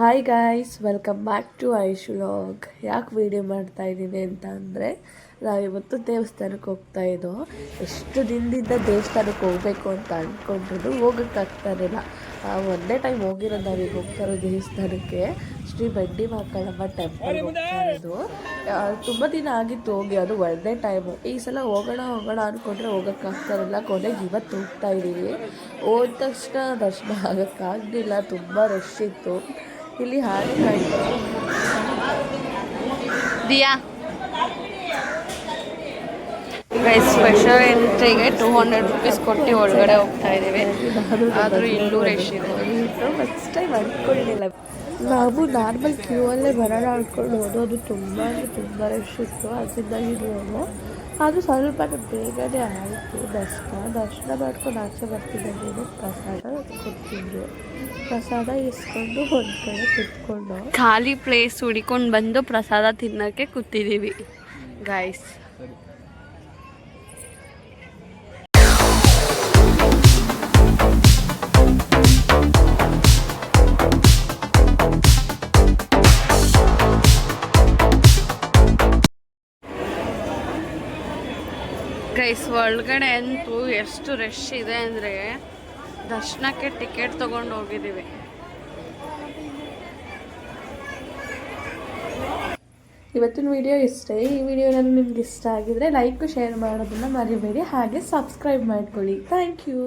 Hi guys welcome back to Aish vlog ಯಾಕೆ video ಮಾಡ್ತಾ ಇದ್ದೀನಿ ಅಂತ ಅಂದರೆ, ನಾವಿವತ್ತು ದೇವಸ್ಥಾನಕ್ಕೆ ಹೋಗ್ತಾ ಇದ್ದೋ ಎಷ್ಟು ದಿನದಿಂದ ದೇವಸ್ಥಾನಕ್ಕೆ ಹೋಗಬೇಕು ಅಂತ ಅಂದ್ಕೊಂಡಿದ್ದು ಹೋಗೋಕ್ಕಾಗ್ತಾ ಇರಲಿಲ್ಲ. ಒಂದೇ ಟೈಮ್ ಹೋಗಿರೋದು ನಾವೀಗ ಹೋಗ್ತಾ ಇರೋ ದೇವಸ್ಥಾನಕ್ಕೆ. ಶ್ರೀ ಬಂಡಿ ಮಕ್ಕಳಮ್ಮ ಟೆಂಪಲ್ ಹೋಗ್ತಾ ಇರೋದು. ತುಂಬ ದಿನ ಆಗಿತ್ತು ಹೋಗಿ, ಅದು ಒಂದೇ ಟೈಮು ಈ ಸಲ ಹೋಗೋಣ ಹೋಗೋಣ ಅಂದ್ಕೊಂಡ್ರೆ ಹೋಗೋಕ್ಕಾಗ್ತಾ ಇರಲಿಲ್ಲ. ಕೊನೆಗೆ ಇವತ್ತು ಹೋಗ್ತಾ ಇದ್ದೀವಿ. ಹೋದ ತಕ್ಷಣ ದರ್ಶನ ಆಗೋಕ್ಕಾಗಲಿಲ್ಲ ತುಂಬ ರಶ್ ಇತ್ತು. ಇಲ್ಲಿ ಹಾಲು ಕಾಯ್ತು ದಿಯಾ? ಸ್ಪೆಷಲ್ ಎಂಟ್ರಿಗೆ ಟೂ ಹಂಡ್ರೆಡ್ ರುಪೀಸ್ ಕೊಟ್ಟು ಒಳಗಡೆ ಹೋಗ್ತಾ ಇದ್ದೀವಿ. ಆದರೂ ಇಲ್ಲೂ ರಶ್ ಇದೆ. ಫಸ್ಟ್ ಟೈಮ್ ಅಂದ್ಕೊಂಡಿಲ್ಲ ನಾವು ನಾರ್ಮಲ್ ಕ್ಯೂ ಅಲ್ಲೇ ಬರೋಣ ಅಂದ್ಕೊಂಡು ಹೋದೋ ಅದು ತುಂಬ ಅಂದರೆ ತುಂಬ ರಶ್ ಇತ್ತು. ಅದರಿಂದಾಗಿರುವಾಗ ಅದು ಸ್ವಲ್ಪ ಬೇಗನೆ ಆಯಿತು. ದರ್ಶನ ದರ್ಶನ ಮಾಡ್ಕೊಂಡು ಆಚೆ ಬರ್ತಿದ್ದಂಗೆ ಪ್ರಸಾದ ಕೊಡ್ತಿದ್ರು. ಪ್ರಸಾದ ಇಸ್ಕೊಂಡು ಒಂದು ಕಡೆ ಕುತ್ಕೊಂಡು. ಖಾಲಿ ಪ್ಲೇಸ್ ಹುಡಿಕೊಂಡು ಬಂದು ಪ್ರಸಾದ ತಿನ್ನೋಕ್ಕೆ ಕೂತಿದ್ದೀವಿ ಗಾಯ್ಸ್ ಗೈಸ್ ಒಳಗಡೆ ಅಂತೂ ಎಷ್ಟು ರಶ್ ಇದೆ ಅಂದರೆ ದರ್ಶನಕ್ಕೆ ಟಿಕೆಟ್ ತೊಗೊಂಡು ಹೋಗಿದ್ದೀವಿ. ಇವತ್ತಿನ ವಿಡಿಯೋ ಇಷ್ಟೇ ಈ ವಿಡಿಯೋ ಏನಾದ್ರು ನಿಮ್ಗೆ ಇಷ್ಟ ಆಗಿದ್ರೆ ಲೈಕ್ ಶೇರ್ ಮಾಡೋದನ್ನು ಮರಿಬೇಡಿ. ಹಾಗೆ ಸಬ್ಸ್ಕ್ರೈಬ್ ಮಾಡ್ಕೊಳ್ಳಿ. Thank you